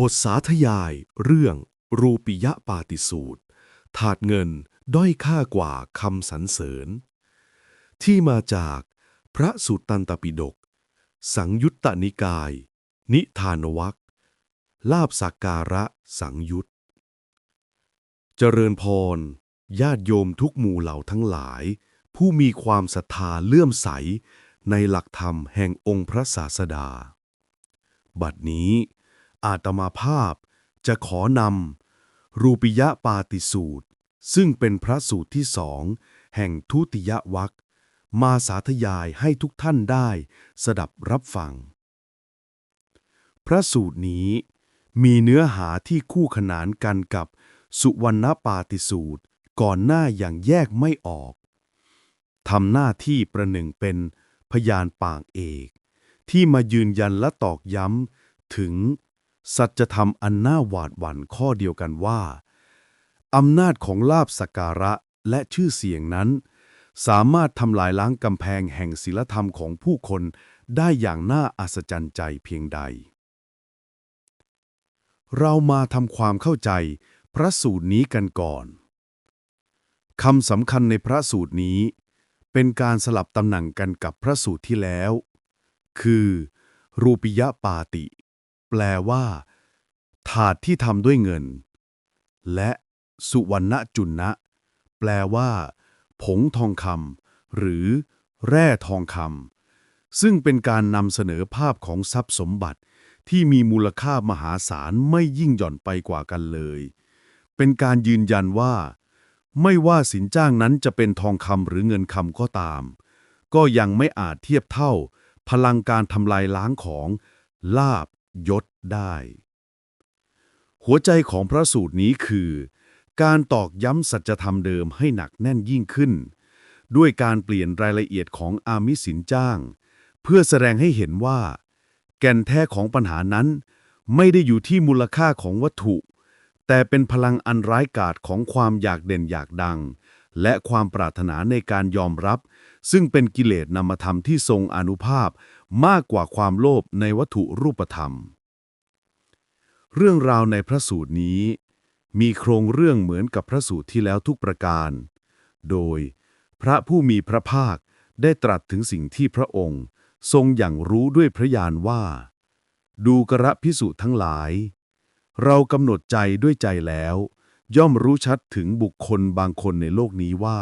บทสาธยายเรื่องรูปิยปาติสูตร ถาดเงินด้อยค่ากว่าคำสรรเสริญ ที่มาจากพระสุตตันตปิฎกสังยุตตนิกาย นิทานวักลาบสักการะสังยุตเจริญพร ญาติโยมทุกหมู่เหล่าทั้งหลาย ผู้มีความศรัทธาเลื่อมใสในหลักธรรมแห่งองค์พระศาสดา บัดนี้ อาตมาภาพ จะขอนำรูปิยปาติสูตร ซึ่งเป็นพระสูตรที่สองแห่งทุติยวัคมาสาธยายให้ทุกท่านได้สดับรับฟัง พระสูตรนี้มีเนื้อหาที่คู่ขนานกันกับสุวรรณปาติสูตรก่อนหน้าอย่างแยกไม่ออกทำหน้าที่ประหนึ่งเป็นพยานปากเอก ที่มายืนยันและตอกย้ำถึง สัจธรรมอันน่าหวาดหวั่นข้อเดียวกันว่า อำนาจของลาบสกการะและชื่อเสียงนั้น สามารถทำลายล้างกำแพงแห่งศีลธรรมของผู้คนได้อย่างน่าอัศจรรย์ใจเพียงใด เรามาทำความเข้าใจพระสูตรนี้กันก่อนคำสำคัญในพระสูตรนี้ เป็นการสลับตำแหน่งกันกับพระสูตรที่แล้ว คือ รูปิยะปาติ แปลว่า ถาดที่ทำด้วยเงิน และสุวรรณจุนนะ แปลว่า ผงทองคำหรือ แร่ทองคำซึ่งเป็นการนำเสนอภาพของทรัพย์สมบัติที่มีมูลค่ามหาศาลไม่ยิ่งหย่อนไปกว่ากันเลย เป็นการยืนยันว่า ไม่ว่าสินจ้างนั้นจะเป็นทองคำหรือเงินคำก็ตาม ก็ยังไม่อาจเทียบเท่า พลังการทำลายล้างของ ลาบ ยศได้ หัวใจของพระสูตรนี้คือ การตอกย้ำสัจธรรมเดิมให้หนักแน่นยิ่งขึ้น ด้วยการเปลี่ยนรายละเอียดของอามิสินจ้าง เพื่อแสดงให้เห็นว่า แก่นแท้ของปัญหานั้น ไม่ได้อยู่ที่มูลค่าของวัตถุ แต่เป็นพลังอันร้ายกาจของความอยากเด่นอยากดัง และความปรารถนาในการยอมรับ ซึ่งเป็นกิเลสนามธรรมที่ทรงอนุภาพ มากกว่าความโลภในวัตถุรูปธรรม เรื่องราวในพระสูตรนี้ มีโครงเรื่องเหมือนกับพระสูตรที่แล้วทุกประการ โดยพระผู้มีพระภาคได้ตรัสถึงสิ่งที่พระองค์ ทรงอย่างรู้ด้วยพระญาณว่า ดูกระพิสุทั้งหลาย เรากำหนดใจด้วยใจแล้ว ย่อมรู้ชัดถึงบุคคลบางคนในโลกนี้ว่า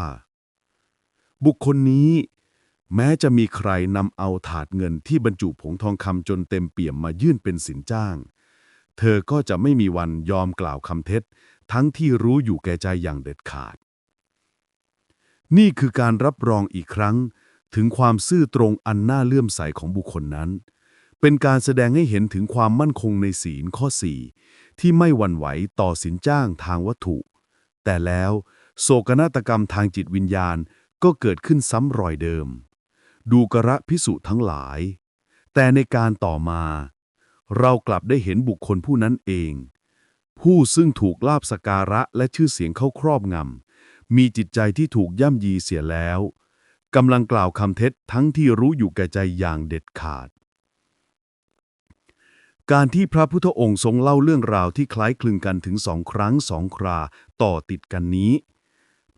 บุคคลนี้ แม้จะมีใครนำเอาถาดเงินที่บรรจุผงทองคำจนเต็มเปี่ยมมายื่นเป็นสินจ้าง เธอก็จะไม่มีวันยอมกล่าวคำเท็จ ทั้งที่รู้อยู่แก่ใจอย่างเด็ดขาด นี่คือการรับรองอีกครั้ง ถึงความซื่อตรงอันน่าเลื่อมใสของบุคคลนั้น เป็นการแสดงให้เห็นถึงความมั่นคงในศีลข้อ4ที่ไม่หวั่นไหวต่อสินจ้างทางวัตถุ แต่แล้ว โศกนาฏกรรมทางจิตวิญญาณก็เกิดขึ้นซ้ำรอยเดิม ดูกระพิสุทั้งหลาย แต่ในการต่อมา เรากลับได้เห็นบุคคลผู้นั้นเอง ผู้ซึ่งถูกลาบสการะและชื่อเสียงเข้าครอบงำ มีจิตใจที่ถูกย่ำยีเสียแล้วกำลังกล่าวคำเท็จทั้งที่รู้อยู่แก่ใจอย่างเด็ดขาด การที่พระพุทธองค์ทรงเล่าเรื่องราวที่คล้ายคลึงกันถึงสองครั้งสองคราต่อติดกันนี้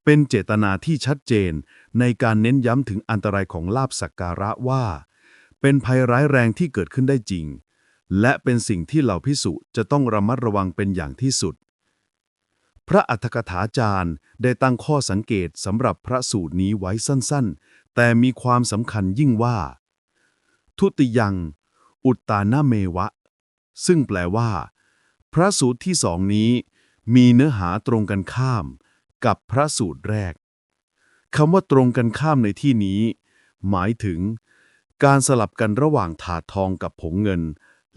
เป็นเจตนาที่ชัดเจนในการเน้นย้ำถึงอันตรายของลาบสักการะว่า เป็นภัยร้ายแรงที่เกิดขึ้นได้จริง และเป็นสิ่งที่เหล่าพิสุจะต้องระมัดระวังเป็นอย่างที่สุด พระอัฏฐกถาจารย์ได้ตั้งข้อสังเกตสำหรับพระสูตรนี้ไว้สั้นๆ แต่มีความสำคัญยิ่งว่า ทุติยัง อุตตานาเมวะ ซึ่งแปลว่า พระสูตรที่สองนี้มีเนื้อหาตรงกันข้าม กับพระสูตรแรกคำว่าตรงกันข้ามในที่นี้ หมายถึง การสลับกันระหว่างถาดทองกับผงเงิน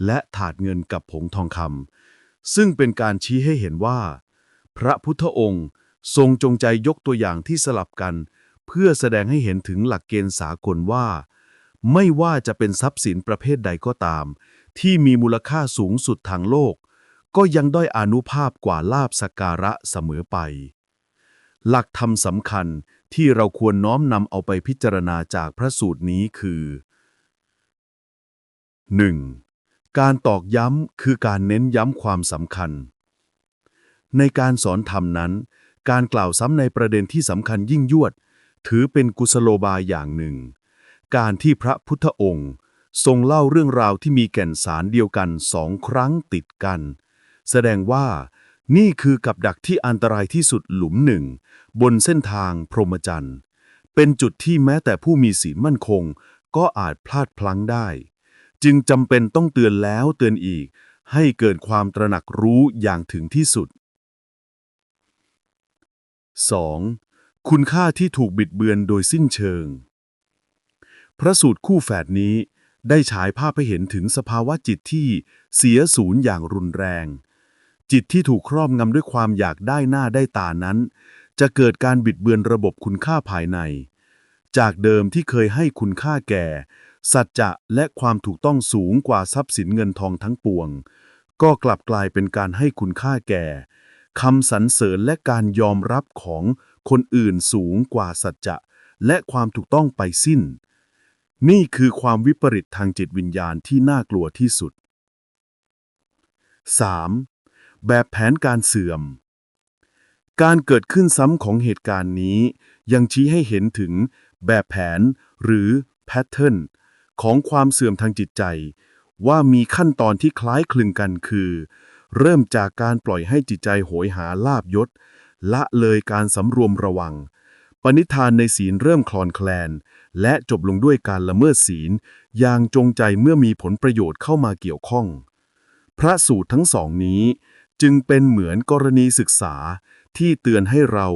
และถาดเงินกับผงทองคำซึ่งเป็นการชี้ให้เห็นว่า พระพุทธองค์ทรงจงใจยกตัวอย่างที่สลับกัน เพื่อแสดงให้เห็นถึงหลักเกณฑ์สากลว่า ไม่ว่าจะเป็นทรัพย์สินประเภทใดก็ตาม ที่มีมูลค่าสูงสุดทางโลก ก็ยังด้อยอนุภาพกว่าลาบสการะเสมอไป หลักธรรมสำคัญที่เราควรน้อมนำเอาไปพิจารณาจากพระสูตรนี้คือ 1. การตอกย้ำคือการเน้นย้ำความสำคัญ ในการสอนธรรมนั้น การกล่าวซ้ำในประเด็นที่สำคัญยิ่งยวด ถือเป็นกุศโลบายอย่างหนึ่ง การที่พระพุทธองค์ทรงเล่าเรื่องราวที่มีแก่นสารเดียวกันสองครั้งติดกัน แสดงว่า นี่คือกับดักที่อันตรายที่สุดหลุมหนึ่ง บนเส้นทางพรหมจรรย์ เป็นจุดที่แม้แต่ผู้มีศีลมั่นคง ก็อาจพลาดพลั้งได้ จึงจำเป็นต้องเตือนแล้วเตือนอีก ให้เกิดความตระหนักรู้อย่างถึงที่สุด 2. คุณค่าที่ถูกบิดเบือนโดยสิ้นเชิง พระสูตรคู่แฝดนี้ได้ฉายภาพให้เห็นถึงสภาวะจิตที่เสียศูนย์อย่างรุนแรง จิตที่ถูกครอบงำด้วยความอยากได้หน้าได้ตานั้น จะเกิดการบิดเบือนระบบคุณค่าภายใน จากเดิมที่เคยให้คุณค่าแก่ สัจจะและความถูกต้องสูงกว่าทรัพย์สินเงินทองทั้งปวง ก็กลับกลายเป็นการให้คุณค่าแก่คำสรรเสริญและการยอมรับของคนอื่นสูงกว่าสัจจะและความถูกต้องไปสิ้น นี่คือความวิปริตทางจิตวิญญาณที่น่ากลัวที่สุด 3. แบบแผนการเสื่อม การเกิดขึ้นซ้ำของเหตุการณ์นี้ ยังชี้ให้เห็นถึงแบบแผนหรือแพทเทิร์นของความเสื่อมทางจิตใจ ว่ามีขั้นตอนที่คล้ายคลึงกันคือ เริ่มจากการปล่อยให้จิตใจโหยหาลาบยศ ละเลยการสำรวมระวัง ปณิธานในศีลเริ่มคลอนแคลน และจบลงด้วยการละเมิดศีล อย่างจงใจเมื่อมีผลประโยชน์เข้ามาเกี่ยวข้อง พระสูตรทั้งสองนี้ จึงเป็นเหมือนกรณีศึกษาที่เตือนให้เรา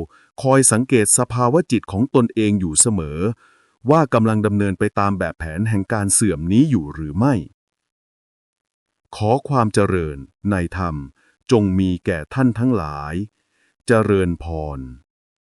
คอยสังเกตสภาวะจิตของตนเองอยู่เสมอ ว่ากำลังดำเนินไปตามแบบแผนแห่งการเสื่อมนี้อยู่หรือไม่ ขอความเจริญในธรรมจงมีแก่ท่านทั้งหลาย เจริญพร